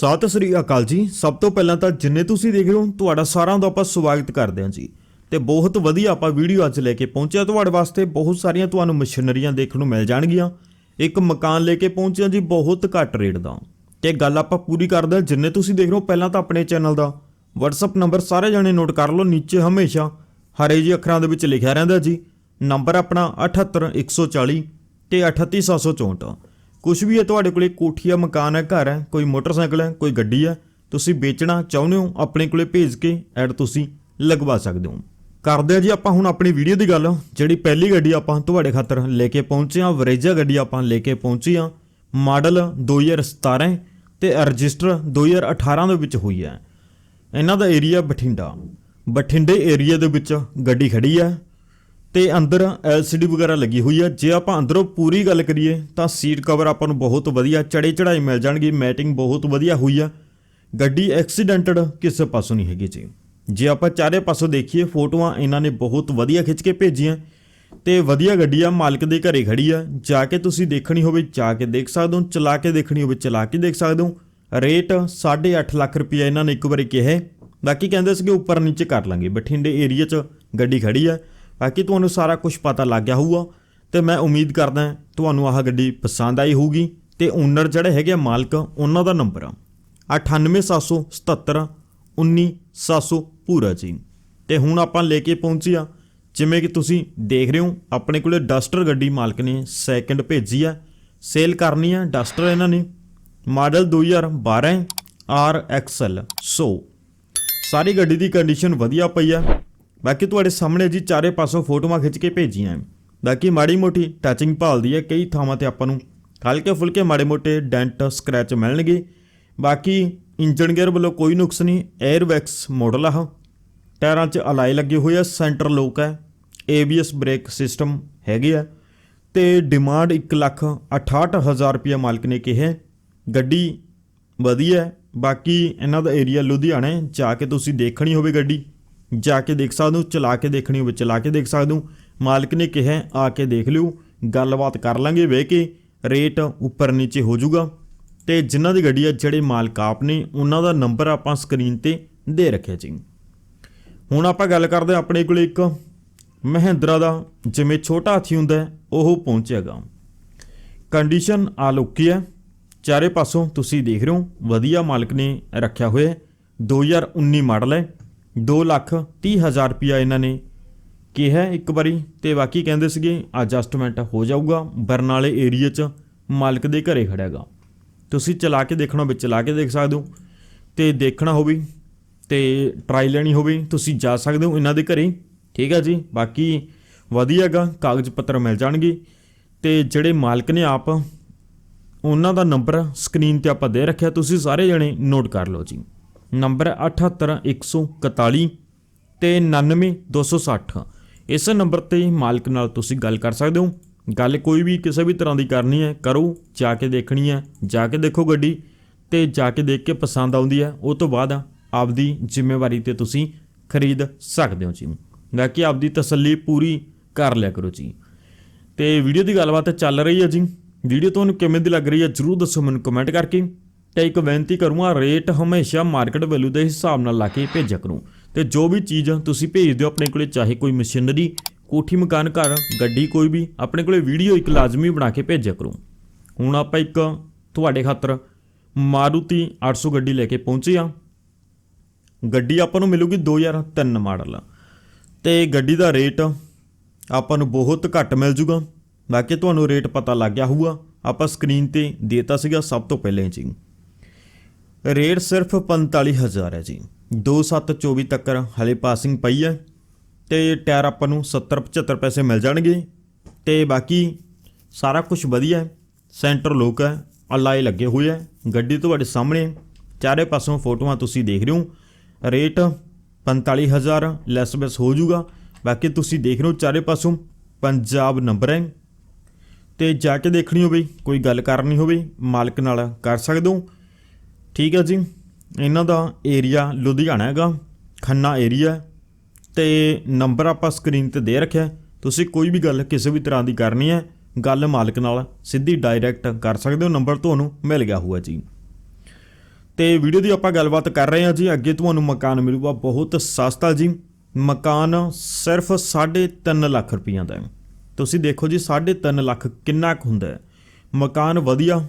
ਸਤਿ ਸ੍ਰੀ ਅਕਾਲ ਜੀ। ਸਭ ਤੋਂ ਪਹਿਲਾਂ ਤਾਂ ਜਿੰਨੇ ਤੁਸੀਂ ਦੇਖ ਰਹੇ ਹੋ, ਤੁਹਾਡਾ ਸਾਰਿਆਂ ਦਾ ਆਪਾਂ ਸਵਾਗਤ ਕਰਦੇ ਹਾਂ ਜੀ। ਤੇ ਬਹੁਤ ਵਧੀਆ ਆਪਾਂ ਵੀਡੀਓ ਅੱਜ ਲੈ ਕੇ ਪਹੁੰਚਿਆ। ਤੁਹਾਡੇ ਵਾਸਤੇ ਬਹੁਤ ਸਾਰੀਆਂ ਤੁਹਾਨੂੰ ਮਸ਼ੀਨਰੀਆਂ ਦੇਖਣ ਨੂੰ ਮਿਲ ਜਾਣਗੀਆਂ। ਇੱਕ ਮਕਾਨ ਲੈ ਕੇ ਪਹੁੰਚਿਆ ਜੀ, ਬਹੁਤ ਘੱਟ ਰੇਟ ਦਾ। ਤੇ ਗੱਲ ਆਪਾਂ ਪੂਰੀ ਕਰਦੇ ਹਾਂ। ਜਿੰਨੇ ਤੁਸੀਂ ਦੇਖ ਰਹੇ ਹੋ, ਪਹਿਲਾਂ ਤਾਂ ਆਪਣੇ ਚੈਨਲ ਦਾ WhatsApp ਨੰਬਰ ਸਾਰੇ ਜਣੇ ਨੋਟ ਕਰ ਲਓ। ਨੀਚੇ ਹਮੇਸ਼ਾ ਹਰੇ ਜੀ ਅੱਖਰਾਂ ਦੇ ਵਿੱਚ ਲਿਖਿਆ ਰਹਿੰਦਾ ਜੀ। ਨੰਬਰ ਆਪਣਾ 78140 ਤੇ 38764 ਕੁਝ ਵੀ ਹੈ, ਤੁਹਾਡੇ ਕੋਲੇ ਕੋਠੀ ਆ, ਮਕਾਨ ਹੈ ਘਰ ਹੈ ਕੋਈ ਮੋਟਰਸਾਈਕਲ ਹੈ ਕੋਈ ਗੱਡੀ ਹੈ ਤੁਸੀਂ ਵੇਚਣਾ ਚਾਹੁੰਦੇ ਹੋ, ਆਪਣੇ ਕੋਲੇ ਭੇਜ ਕੇ ਐਡ ਤੁਸੀਂ ਲਗਵਾ ਸਕਦੇ ਹੋ। ਕਰਦੇ ਆ ਜੀ ਆਪਾਂ ਹੁਣ ਆਪਣੀ ਵੀਡੀਓ ਦੀ ਗੱਲ, ਜਿਹੜੀ ਪਹਿਲੀ ਗੱਡੀ ਆਪਾਂ ਤੁਹਾਡੇ ਖਾਤਰ ਲੈ ਕੇ ਪਹੁੰਚੇ ਆ ਵਰੇਜਾ ਗੱਡੀ ਆਪਾਂ ਲੈ ਕੇ ਪਹੁੰਚੇ ਆ ਮਾਡਲ 2017 ਤੇ ਰਜਿਸਟਰ 2018 ਦੇ ਵਿੱਚ ਹੋਈ ਹੈ। ਇਹਨਾਂ ਦਾ ਏਰੀਆ ਬਠਿੰਡਾ, ਬਠਿੰਡੇ ਏਰੀਆ ਦੇ ਵਿੱਚ ਗੱਡੀ ਖੜੀ ਹੈ। ਤੇ ਅੰਦਰ LCD ਵਗੈਰਾ ਲੱਗੀ ਹੋਈ ਹੈ। ਜੇ ਆਪਾਂ ਅੰਦਰੋਂ ਪੂਰੀ ਗੱਲ ਕਰੀਏ ਤਾਂ ਸੀਟ ਕਵਰ ਆਪਾਂ ਨੂੰ ਬਹੁਤ ਵਧੀਆ ਚੜੇ ਚੜਾਈ ਮਿਲ ਜਾਣਗੇ। ਮੈਟਿੰਗ ਬਹੁਤ ਵਧੀਆ ਹੋਈ ਆ। ਗੱਡੀ ਐਕਸੀਡੈਂਟਡ ਕਿਸੇ ਪਾਸੋਂ ਨਹੀਂ ਹੈਗੀ ਜੀ। ਜੇ ਆਪਾਂ ਚਾਰੇ ਪਾਸੋਂ ਦੇਖੀਏ, ਫੋਟੋਆਂ ਇਹਨਾਂ ਨੇ ਬਹੁਤ ਵਧੀਆ ਖਿੱਚ ਕੇ ਭੇਜੀਆਂ। ਤੇ ਵਧੀਆ ਗੱਡੀ ਆ, ਮਾਲਕ ਦੇ ਘਰੇ ਖੜੀ ਆ। ਜਾ ਕੇ ਤੁਸੀਂ ਦੇਖਣੀ ਹੋਵੇ, ਜਾ ਕੇ ਦੇਖ ਸਕਦੇ ਹੋ, ਚਲਾ ਕੇ ਦੇਖਣੀ ਹੋਵੇ, ਚਲਾ ਕੇ ਦੇਖ ਸਕਦੇ ਹੋ। ਰੇਟ 8.5 ਲੱਖ ਰੁਪਏ ਇਹਨਾਂ ਨੇ ਇੱਕ ਵਾਰੀ ਕਿਹਾ ਬਾਕੀ ਕਹਿੰਦੇ ਸੀਗੇ ਉੱਪਰ ਨੀਚੇ ਕਰ ਲਾਂਗੇ, ਬਠਿੰਡੇ ਏਰੀਆ 'ਚ ਗੱਡੀ ਖੜੀ ਆ। ਬਾਕੀ ਤੁਹਾਨੂੰ ਸਾਰਾ ਕੁਝ ਪਤਾ ਲੱਗ ਗਿਆ ਹੋਊਗਾ ਤੇ ਮੈਂ ਉਮੀਦ ਕਰਦਾ ਤੁਹਾਨੂੰ ਆਹ ਗੱਡੀ ਪਸੰਦ ਆਈ ਹੋਊਗੀ ਤੇ ਓਨਰ ਜਿਹੜੇ ਹੈਗੇ ਆ ਮਾਲਕ, ਉਹਨਾਂ ਦਾ ਨੰਬਰ ਆ 98777 19700 ਪੂਰਾ ਜੀ ਤੇ ਹੁਣ ਆਪਾਂ ਲੈ ਕੇ ਪਹੁੰਚੇ ਆ ਜਿਵੇਂ ਕਿ ਤੁਸੀਂ ਦੇਖ ਰਹੇ ਹੋ, ਆਪਣੇ ਕੋਲੇ ਡਸਟਰ ਗੱਡੀ ਮਾਲਕ ਨੇ ਸੈਕਿੰਡ ਭੇਜੀ ਆ। ਸੇਲ ਕਰਨੀ ਆ ਡਸਟਰ ਇਹਨਾਂ ਨੇ। ਮਾਡਲ 2012 RXL 100 ਸਾਰੀ ਗੱਡੀ ਦੀ ਕੰਡੀਸ਼ਨ ਵਧੀਆ ਪਈ ਆ। ਬਾਕੀ ਤੁਹਾਡੇ ਸਾਹਮਣੇ ਜੀ ਚਾਰੇ ਪਾਸੋਂ ਫੋਟੋਆਂ ਖਿੱਚ ਕੇ ਭੇਜੀਆਂ ਬਾਕੀ ਮਾੜੀ ਮੋਟੀ ਟੱਚਿੰਗ ਭਾਲਦੀ ਹੈ, ਕਈ ਥਾਵਾਂ ਤੇ ਆਪਾਂ ਨੂੰ ਹਲਕੇ ਫੁਲਕੇ ਮਾੜੇ ਮੋਟੇ ਡੈਂਟ ਸਕ੍ਰੈਚ ਮਿਲਣਗੇ। ਬਾਕੀ ਇੰਜਨ ਗੇਅਰ ਵੱਲੋਂ ਕੋਈ ਨੁਕਸ ਨਹੀਂ 에ਅਰਵੈਕਸ ਮਾਡਲ ਆ ਟਾਇਰਾਂ 'ਚ ਅਲਾਈ ਲੱਗੇ ਹੋਏ ਆ ਸੈਂਟਰ ਲੋਕ ਹੈ ABS ਬ੍ਰੇਕ ਸਿਸਟਮ ਹੈਗੇ ਆ। ਤੇ ਡਿਮਾਂਡ 1 ਲੱਖ 68000 ਰੁਪਏ ਮਾਲਕ ਨੇ ਕਿਹਾ ਗੱਡੀ ਵਧੀਆ ਬਾਕੀ ਇਹਨਾਂ ਦਾ ਏਰੀਆ ਲੁਧਿਆਣਾ, ਜਾ ਕੇ ਤੁਸੀਂ ਦੇਖਣੀ ਹੋਵੇ ਗੱਡੀ। ਜਾ ਕੇ ਦੇਖ ਸਕਦੇ ਹੋ ਚਲਾ ਕੇ ਦੇਖਣੀ ਹੋਵੇ ਚਲਾ ਕੇ ਦੇਖ ਸਕਦੇ ਹੋ ਮਾਲਕ ਨੇ ਕਿਹਾ ਆ ਕੇ ਦੇਖ ਲਿਓ ਗੱਲਬਾਤ ਕਰ ਲਾਂਗੇ ਵੇ ਕੇ ਰੇਟ ਉੱਪਰ ਨੀਚੇ ਹੋ ਜਾਊਗਾ। ਤੇ ਜਿਨ੍ਹਾਂ ਦੀ ਗੱਡੀ ਹੈ ਜਿਹੜੇ ਮਾਲਕ ਆਪ ਨੇ ਉਹਨਾਂ ਦਾ ਨੰਬਰ ਆਪਾਂ ਸਕਰੀਨ ਤੇ ਦੇ ਰੱਖਿਆ ਜੀ। ਹੁਣ ਆਪਾਂ ਗੱਲ ਕਰਦੇ ਹਾਂ ਆਪਣੇ ਕੋਲ ਇੱਕ ਮਹਿੰਦਰਾ ਦਾ ਜਿਵੇਂ ਛੋਟਾ ਹਾਥੀ ਹੁੰਦਾ ਹੈ, ਉਹ ਪਹੁੰਚੇਗਾ। ਕੰਡੀਸ਼ਨ ਆਲ ਹੈ। ਚਾਰੇ ਪਾਸੋਂ ਤੁਸੀਂ ਦੇਖ ਰਹੇ ਹੋ ਵਧੀਆ ਮਾਲਕ ਨੇ ਰੱਖਿਆ ਹੋਇਆ ਹੈ। 2019 ਮਾਡਲ ਹੈ। 2 ਲੱਖ 30 ਹਜ਼ਾਰ ਰੁਪਿਆ ਇਹਨਾਂ ਨੇ ਕਿਹਾ ਇੱਕ ਵਾਰੀ, ਤੇ ਬਾਕੀ ਕਹਿੰਦੇ ਸੀਗੇ ਐਡਜਸਟਮੈਂਟ ਹੋ ਜਾਊਗਾ, ਬਰਨਾਲੇ ਏਰੀਆ 'ਚ ਮਾਲਕ ਦੇ ਘਰੇ ਖੜਿਆਗਾ। ਤੁਸੀਂ ਚਲਾ ਕੇ ਦੇਖਣਾ, ਵਿੱਚ ਚਲਾ ਕੇ ਦੇਖ ਸਕਦੇ ਹੋ, ਤੇ ਦੇਖਣਾ ਹੋਵੇ, ਤੇ ਟਰਾਈ ਲੈਣੀ ਹੋਵੇ, ਤੁਸੀਂ ਜਾ ਸਕਦੇ ਹੋ ਇਹਨਾਂ ਦੇ ਘਰੇ। ਠੀਕ ਹੈ ਜੀ, ਬਾਕੀ ਵਧੀਆਗਾ, ਕਾਗਜ਼ ਪੱਤਰ ਮਿਲ ਜਾਣਗੇ, ਤੇ ਜਿਹੜੇ ਮਾਲਕ ਨੇ ਆਪ, ਉਹਨਾਂ ਦਾ ਨੰਬਰ ਸਕਰੀਨ ਤੇ ਆਪਾਂ ਦੇ ਰੱਖਿਆ, ਤੁਸੀਂ ਸਾਰੇ ਜਣੇ ਨੋਟ ਕਰ ਲਓ ਜੀ। ਨੰਬਰ 78141 ਤੇ 99260 ਇਸ ਨੰਬਰ ਤੇ ਮਾਲਕ ਨਾਲ ਤੁਸੀਂ ਗੱਲ ਕਰ ਸਕਦੇ ਹੋ। ਗੱਲ ਕੋਈ ਵੀ ਕਿਸੇ ਵੀ ਤਰ੍ਹਾਂ ਦੀ ਕਰਨੀ ਹੈ, ਕਰੋ। ਜਾ ਕੇ ਦੇਖਣੀ ਹੈ, ਜਾ ਕੇ ਦੇਖੋ ਗੱਡੀ ਤੇ ਜਾ ਕੇ ਦੇਖ ਕੇ ਪਸੰਦ ਆਉਂਦੀ ਹੈ। ਉਹ ਤੋਂ ਬਾਅਦ ਆਪਦੀ ਜ਼ਿੰਮੇਵਾਰੀ ਤੇ ਤੁਸੀਂ ਖਰੀਦ ਸਕਦੇ ਹੋ ਜੀ। ਬਾਕੀ ਆਪਦੀ ਤਸੱਲੀ ਪੂਰੀ ਕਰ ਲਿਆ ਕਰੋ ਜੀ। ਤੇ ਵੀਡੀਓ ਦੀ ਗੱਲਬਾਤ ਚੱਲ ਰਹੀ ਹੈ ਜੀ। ਵੀਡੀਓ ਤੁਹਾਨੂੰ ਕਿਵੇਂ ਦੀ ਲੱਗ ਰਹੀ ਹੈ ਜਰੂਰ ਦੱਸੋ ਮੈਨੂੰ ਕਮੈਂਟ ਕਰਕੇ। ਤੇ ਇੱਕ ਬੇਨਤੀ ਕਰੂੰਗਾ ਰੇਟ ਹਮੇਸ਼ਾ ਮਾਰਕੀਟ ਵੈਲਿਊ ਦੇ ਹਿਸਾਬ ਨਾਲ ਲਾ ਕੇ ਭੇਜਿਆ ਕਰੂੰ। ਤੇ ਜੋ ਵੀ ਚੀਜ਼ ਤੁਸੀਂ ਭੇਜਦੇ ਹੋ ਆਪਣੇ ਕੋਲੇ, ਚਾਹੇ ਕੋਈ ਮਸ਼ੀਨਰੀ, ਕੋਠੀ ਮਕਾਨ ਘਰ, ਗੱਡੀ ਕੋਈ ਵੀ, ਆਪਣੇ ਕੋਲੇ ਵੀਡੀਓ ਇੱਕ ਲਾਜ਼ਮੀ ਬਣਾ ਕੇ ਭੇਜਿਆ ਕਰੂੰ। ਹੁਣ ਆਪਾਂ ਇੱਕ ਤੁਹਾਡੇ ਖਾਤਰ ਮਾਰੂਤੀ 800 ਗੱਡੀ ਲੈ ਕੇ ਪਹੁੰਚੇ ਆ ਗੱਡੀ ਆਪਾਂ ਨੂੰ ਮਿਲੂਗੀ 2003 ਮਾਡਲ। ਤੇ ਗੱਡੀ ਦਾ ਰੇਟ ਆਪਾਂ ਨੂੰ ਬਹੁਤ ਘੱਟ ਮਿਲ ਜੂਗਾ। ਬਾਕੀ ਤੁਹਾਨੂੰ ਰੇਟ ਪਤਾ ਲੱਗ ਗਿਆ ਹੋਊਗਾ। ਆਪਾਂ ਸਕਰੀਨ ਤੇ ਦੇਤਾ ਸੀਗਾ ਸਭ ਤੋਂ ਪਹਿਲਾਂ ਜੀ ਰੇਟ ਸਿਰਫ 45000 ਹੈ ਜੀ। 2724 ਤੱਕ ਹਲੇ ਪਾਸਿੰਗ ਪਈ ਹੈ ਤੇ ਟਾਇਰ ਆਪਾਂ ਨੂੰ 70 75 ਪੈਸੇ ਮਿਲ ਜਾਣਗੇ ਤੇ ਬਾਕੀ ਸਾਰਾ ਕੁਝ ਵਧੀਆ ਹੈ। ਸੈਂਟਰ ਲੋਕ ਹੈ ਅਲਾਈ ਲੱਗੇ ਹੋਏ ਹੈ। ਗੱਡੀ ਤੁਹਾਡੇ ਸਾਹਮਣੇ ਹੈ। ਚਾਰੇ ਪਾਸੋਂ ਫੋਟੋਆਂ ਤੁਸੀਂ ਦੇਖ ਰਹੇ ਹੋ। ਰੇਟ 45000 ਲੈਸ ਬੈਸ ਹੋ ਜਾਊਗਾ। ਬਾਕੀ ਤੁਸੀਂ ਦੇਖ ਰਹੇ ਹੋ ਚਾਰੇ ਪਾਸੋਂ ਪੰਜਾਬ ਨੰਬਰ ਹੈ। ਤੇ ਜਾ ਕੇ ਦੇਖਣੀ ਹੋਵੇ, ਕੋਈ ਗੱਲ ਕਰਨੀ ਹੋਵੇ, ਮਾਲਕ ਨਾਲ ਕਰ ਸਕਦੇ ਹੋ। ਠੀਕ ਹੈ ਜੀ। ਇਹਨਾਂ ਦਾ ਏਰੀਆ ਲੁਧਿਆਣਾ ਹੈਗਾ, ਖੰਨਾ ਏਰੀਆ ਹੈ। ਤੇ ਨੰਬਰ ਆਪਾਂ ਸਕਰੀਨ ਤੇ ਦੇ ਰੱਖਿਆ ਤੁਸੀਂ ਕੋਈ ਵੀ ਗੱਲ ਕਿਸੇ ਵੀ ਤਰ੍ਹਾਂ ਦੀ ਕਰਨੀ ਹੈ, ਗੱਲ ਮਾਲਕ ਨਾਲ ਸਿੱਧੀ ਡਾਇਰੈਕਟ ਕਰ ਸਕਦੇ ਹੋ। ਨੰਬਰ ਤੁਹਾਨੂੰ ਮਿਲ ਗਿਆ ਹੋਊਗਾ ਜੀ। ਤੇ ਵੀਡੀਓ ਦੀ ਆਪਾਂ ਗੱਲਬਾਤ ਕਰ ਰਹੇ ਹਾਂ ਜੀ। ਅੱਗੇ ਤੁਹਾਨੂੰ ਮਕਾਨ ਮਿਲੂਗਾ, ਬਹੁਤ ਸਸਤਾ ਜੀ। ਮਕਾਨ ਸਿਰਫ 3.5 ਲੱਖ ਰੁਪਈਆ ਦਾ ਹੈ। ਤੁਸੀਂ ਦੇਖੋ ਜੀ 3.5 ਲੱਖ ਕਿੰਨਾ ਕੁ ਹੁੰਦਾ ਹੈ। ਮਕਾਨ ਵਧੀਆ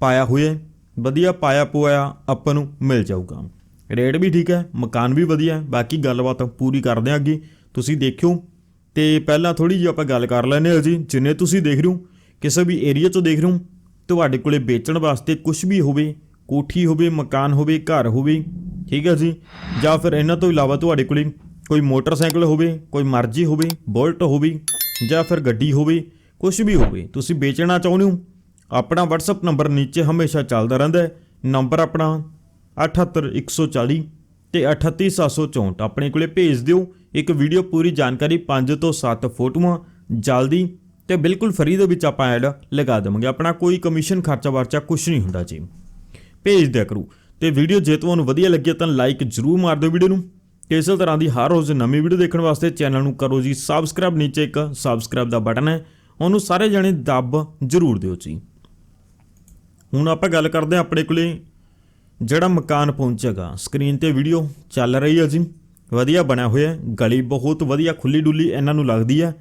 ਪਾਇਆ ਹੋਇਆ ਵਧੀਆ ਪਾਇਆ ਪੋਇਆ ਆਪਾਂ ਨੂੰ ਮਿਲ ਜਾਊਗਾ। ਰੇਟ ਵੀ ਠੀਕ ਹੈ, ਮਕਾਨ ਵੀ ਵਧੀਆ ਹੈ, ਬਾਕੀ ਗੱਲਬਾਤ ਪੂਰੀ ਕਰਦੇ ਹਾਂ ਅੱਗੇ। ਤੁਸੀਂ ਦੇਖਿਓ, ਤੇ ਪਹਿਲਾਂ ਥੋੜੀ ਜਿਹੀ ਆਪਾਂ ਗੱਲ ਕਰ ਲੈਂਦੇ ਹਾਂ ਜੀ। ਜਿੰਨੇ ਤੁਸੀਂ ਦੇਖ ਰਹੇ ਹੋ, ਕਿਸੇ ਵੀ ਏਰੀਆ 'ਚੋਂ ਦੇਖ ਰਹੇ ਹੋ, ਤੁਹਾਡੇ ਕੋਲੇ ਵੇਚਣ ਵਾਸਤੇ ਕੁਝ ਵੀ ਹੋਵੇ, ਕੋਠੀ ਹੋਵੇ, ਮਕਾਨ ਹੋਵੇ, ਘਰ ਹੋਵੇ, ਠੀਕ ਹੈ ਜੀ? ਜਾਂ ਫਿਰ ਇਹਨਾਂ ਤੋਂ ਇਲਾਵਾ ਤੁਹਾਡੇ ਕੋਲੇ ਕੋਈ ਮੋਟਰਸਾਈਕਲ ਹੋਵੇ, ਕੋਈ ਮਰਜ਼ੀ ਹੋਵੇ, ਬੁਲਟ ਹੋਵੇ, ਜਾਂ ਫਿਰ ਗੱਡੀ ਹੋਵੇ ਕੁਝ ਵੀ ਹੋਵੇ, ਤੁਸੀਂ ਵੇਚਣਾ ਚਾਹੁੰਦੇ ਹੋ ਆਪਣਾ WhatsApp ਨੰਬਰ ਨੀਚੇ ਹਮੇਸ਼ਾ ਚੱਲਦਾ ਰਹਿੰਦਾ ਹੈ। ਨੰਬਰ ਆਪਣਾ 78140 ਤੇ 38764 ਆਪਣੇ ਕੋਲੇ ਭੇਜ ਦਿਓ। ਇੱਕ ਵੀਡੀਓ ਪੂਰੀ ਜਾਣਕਾਰੀ 5 ਤੋਂ 7 ਫੋਟੋਆਂ ਜਲਦੀ ਤੇ ਬਿਲਕੁਲ ਫਰੀ ਦੇ ਵਿੱਚ ਆਪਾਂ ਐਡ ਲਗਾ ਦੇਵਾਂਗੇ। ਆਪਣਾ ਕੋਈ ਕਮਿਸ਼ਨ, ਖਰਚਾ ਵਰਚਾ ਕੁਝ ਨਹੀਂ ਹੁੰਦਾ ਜੀ। ਭੇਜ ਦਿਆ ਕਰੂ। ਤੇ ਵੀਡੀਓ ਜੇ ਤੁਹਾਨੂੰ ਵਧੀਆ ਲੱਗੀ ਤਾਂ ਲਾਈਕ ਜਰੂਰ ਮਾਰ ਦਿਓ ਵੀਡੀਓ ਨੂੰ। ਤੇ ਇਸੇ ਤਰ੍ਹਾਂ ਦੀ ਹਰ ਰੋਜ਼ ਨਵੀਂ ਵੀਡੀਓ ਦੇਖਣ ਵਾਸਤੇ ਚੈਨਲ ਨੂੰ ਕਰੋ ਜੀ। ਸਬਸਕ੍ਰਾਈਬ ਨੀਚੇ ਇੱਕ ਸਬਸਕ੍ਰਾਈਬ ਦਾ ਬਟਨ ਹੈ। ਉਹਨੂੰ ਸਾਰੇ ਜਣੇ ਦੱਬ ਜਰੂਰ ਦਿਓ ਜੀ। ਹੁਣ ਆਪਾਂ ਗੱਲ ਕਰਦੇ ਹਾਂ ਆਪਣੇ ਕੋਲੇ ਜਿਹੜਾ ਮਕਾਨ ਪਹੁੰਚੇਗਾ। ਸਕਰੀਨ ਤੇ ਵੀਡੀਓ ਚੱਲ ਰਹੀ ਹੈ ਜੀ। ਵਧੀਆ ਬਣਿਆ ਹੋਇਆ ਗਲੀ ਬਹੁਤ ਵਧੀਆ ਖੁੱਲੀ ਡੁੱਲੀ ਇਹਨਾਂ ਨੂੰ ਲੱਗਦੀ ਹੈ।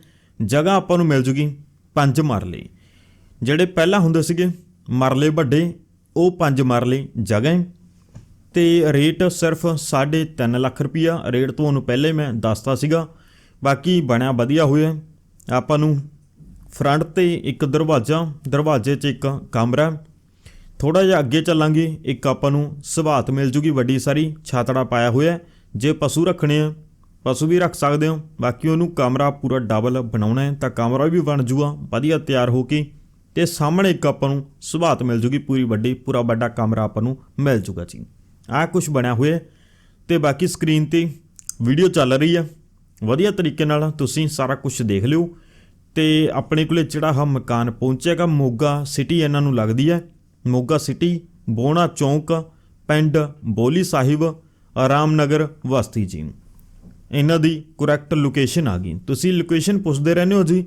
ਜਗ੍ਹਾ ਆਪਾਂ ਨੂੰ ਮਿਲ ਜੂਗੀ ਪੰਜ ਮਰਲੇ। ਜਿਹੜੇ ਪਹਿਲਾਂ ਹੁੰਦੇ ਸੀਗੇ, ਮਰਲੇ ਵੱਡੇ, ਉਹ ਪੰਜ ਮਰਲੇ ਜਗ੍ਹਾ ਹੈ। ਤੇ ਰੇਟ ਸਿਰਫ 3.5 ਲੱਖ ਰੁਪਈਆ। ਰੇਟ ਤੁਹਾਨੂੰ ਪਹਿਲੇ ਮੈਂ ਦੱਸਤਾ ਸੀਗਾ। ਬਾਕੀ ਬਣਿਆ ਵਧੀਆ ਹੋਇਆ ਆਪਾਂ ਨੂੰ ਫਰੰਟ ਤੇ ਇੱਕ ਦਰਵਾਜ਼ਾ, ਦਰਵਾਜ਼ੇ 'ਚ ਇੱਕ ਕਮਰਾ ਥੋੜਾ ਜਿਹਾ ਅੱਗੇ ਚੱਲਾਂਗੇ, ਇੱਕ ਆਪਾਂ ਨੂੰ ਸਵਾਤ ਮਿਲ ਜੂਗੀ ਵੱਡੀ ਸਾਰੀ, ਛਾਤੜਾ ਪਾਇਆ ਹੋਇਆ ਜੇ ਪਸ਼ੂ ਰੱਖਣੇ ਆ, ਪਸ਼ੂ ਵੀ ਰੱਖ ਸਕਦੇ ਹੋ, ਬਾਕੀ ਉਹਨੂੰ ਕਮਰਾ ਪੂਰਾ ਡਬਲ ਬਣਾਉਣਾ ਹੈ ਤਾਂ ਕਮਰਾ ਵੀ ਬਣ ਜੂਗਾ, ਵਧੀਆ ਤਿਆਰ ਹੋ ਕੇ। ਤੇ ਸਾਹਮਣੇ ਇੱਕ ਆਪਾਂ ਨੂੰ ਸਵਾਤ ਮਿਲ ਜੂਗੀ, ਪੂਰੀ ਵੱਡੀ, ਪੂਰਾ ਵੱਡਾ ਕਮਰਾ ਆਪਾਂ ਨੂੰ ਮਿਲ ਜੂਗਾ ਜੀ। ਆਹ ਕੁਝ ਬਣਿਆ ਹੋਇਆ ਹੈ। ਤੇ ਬਾਕੀ ਸਕਰੀਨ ਤੇ ਵੀਡੀਓ ਚੱਲ ਰਹੀ ਆ। ਵਧੀਆ ਤਰੀਕੇ ਨਾਲ ਤੁਸੀਂ ਸਾਰਾ ਕੁਝ ਦੇਖ ਲਿਓ। ਤੇ ਆਪਣੇ ਕੋਲੇ ਜਿਹੜਾ ਹਾ ਮਕਾਨ ਪਹੁੰਚੇਗਾ ਮੋਗਾ ਸਿਟੀ ਇਹਨਾਂ ਨੂੰ ਲੱਗਦੀ ਹੈ। ਮੋਗਾ ਸਿਟੀ, ਬੋਣਾ ਚੌਂਕ, ਪਿੰਡ ਬੋਲੀ ਸਾਹਿਬ ਆਰਾਮਨਗਰ ਵਸਤੀ ਜੀ। ਇਹਨਾਂ ਦੀ ਕਰੈਕਟ ਲੋਕੇਸ਼ਨ ਆ ਗਈ। ਤੁਸੀਂ ਲੋਕੇਸ਼ਨ ਪੁੱਛਦੇ ਰਹਿੰਦੇ ਹੋ ਜੀ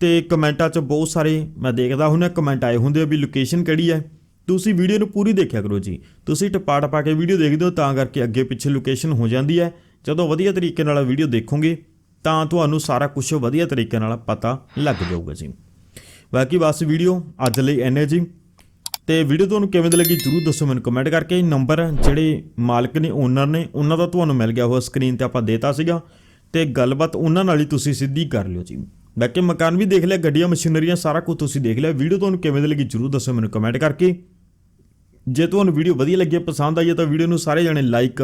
ਤੇ ਕਮੈਂਟਾਂ 'ਚ ਬਹੁਤ ਸਾਰੇ ਮੈਂ ਦੇਖਦਾ ਹੁੰਨਾ, ਕਮੈਂਟ ਆਏ ਹੁੰਦੇ ਆ ਵੀ ਲੋਕੇਸ਼ਨ ਕਿਹੜੀ ਹੈ ਤੁਸੀਂ ਵੀਡੀਓ ਨੂੰ ਪੂਰੀ ਦੇਖਿਆ ਕਰੋ ਜੀ। ਤੁਸੀਂ ਟਪਾ ਟਪਾ ਕੇ ਵੀਡੀਓ ਦੇਖਦੇ ਹੋ ਤਾਂ ਕਰਕੇ ਅੱਗੇ ਪਿੱਛੇ ਲੋਕੇਸ਼ਨ ਹੋ ਜਾਂਦੀ ਹੈ ਜਦੋਂ ਵਧੀਆ ਤਰੀਕੇ ਨਾਲ ਵੀਡੀਓ ਦੇਖੋਗੇ, ਤਾਂ ਤੁਹਾਨੂੰ ਸਾਰਾ ਕੁਝ ਵਧੀਆ ਤਰੀਕੇ ਨਾਲ ਪਤਾ ਲੱਗ ਜਾਊਗਾ ਜੀ। ਬਾਕੀ ਬਸ ਵੀਡੀਓ ਅੱਜ ਲਈ ਐਨੇ ਜੀ। ਤੇ ਵੀਡੀਓ ਤੁਹਾਨੂੰ ਕਿਵੇਂ ਦੀ ਲੱਗੀ ਜਰੂਰ ਦੱਸੋ ਮੈਨੂੰ ਕਮੈਂਟ ਕਰਕੇ। ਨੰਬਰ ਜਿਹੜੇ ਮਾਲਕ ਨੇ ਓਨਰ ਨੇ, ਉਹਨਾਂ ਦਾ ਤੁਹਾਨੂੰ ਮਿਲ ਗਿਆ ਹੋਇਆ ਸਕਰੀਨ ਤੇ ਆਪਾਂ ਦੇਤਾ ਸੀਗਾ। ਤੇ ਗੱਲਬਾਤ ਉਹਨਾਂ ਨਾਲ ਹੀ ਤੁਸੀਂ ਸਿੱਧੀ ਕਰ ਲਿਓ ਜੀ। ਬਾਕੀ ਮਕਾਨ ਵੀ ਦੇਖ ਲਿਆ, ਗੱਡੀਆਂ, ਮਸ਼ੀਨਰੀਆਂ, ਸਾਰਾ ਕੁਝ ਤੁਸੀਂ ਦੇਖ ਲਿਆ। ਵੀਡੀਓ ਤੁਹਾਨੂੰ ਕਿਵੇਂ ਦੀ ਲੱਗੀ ਜਰੂਰ ਦੱਸੋ ਮੈਨੂੰ ਕਮੈਂਟ ਕਰਕੇ। ਜੇ ਤੁਹਾਨੂੰ ਵੀਡੀਓ ਵਧੀਆ ਲੱਗੀ, ਪਸੰਦ ਆਈ ਹੈ ਤਾਂ ਵੀਡੀਓ ਨੂੰ ਸਾਰੇ ਜਣੇ ਲਾਈਕ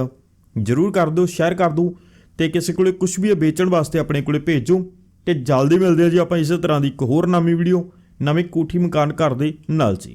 ਜਰੂਰ ਕਰ ਦਿਓ ਸ਼ੇਅਰ ਕਰ ਦਿਓ ਤੇ ਕਿਸੇ ਕੋਲੇ ਕੁਝ ਵੀ ਹੈ ਵੇਚਣ ਵਾਸਤੇ ਆਪਣੇ ਕੋਲੇ ਭੇਜੋ। ਤੇ ਜਲਦੀ ਮਿਲਦੇ ਆ ਜੀ ਆਪਾਂ ਇਸੇ ਤਰ੍ਹਾਂ ਦੀ ਇੱਕ ਹੋਰ ਨਵੀਂ ਵੀਡੀਓ, ਨਵੀਂ ਕੋਠੀ ਮਕਾਨ ਘਰ ਦੇ ਨਾਲ ਜੀ।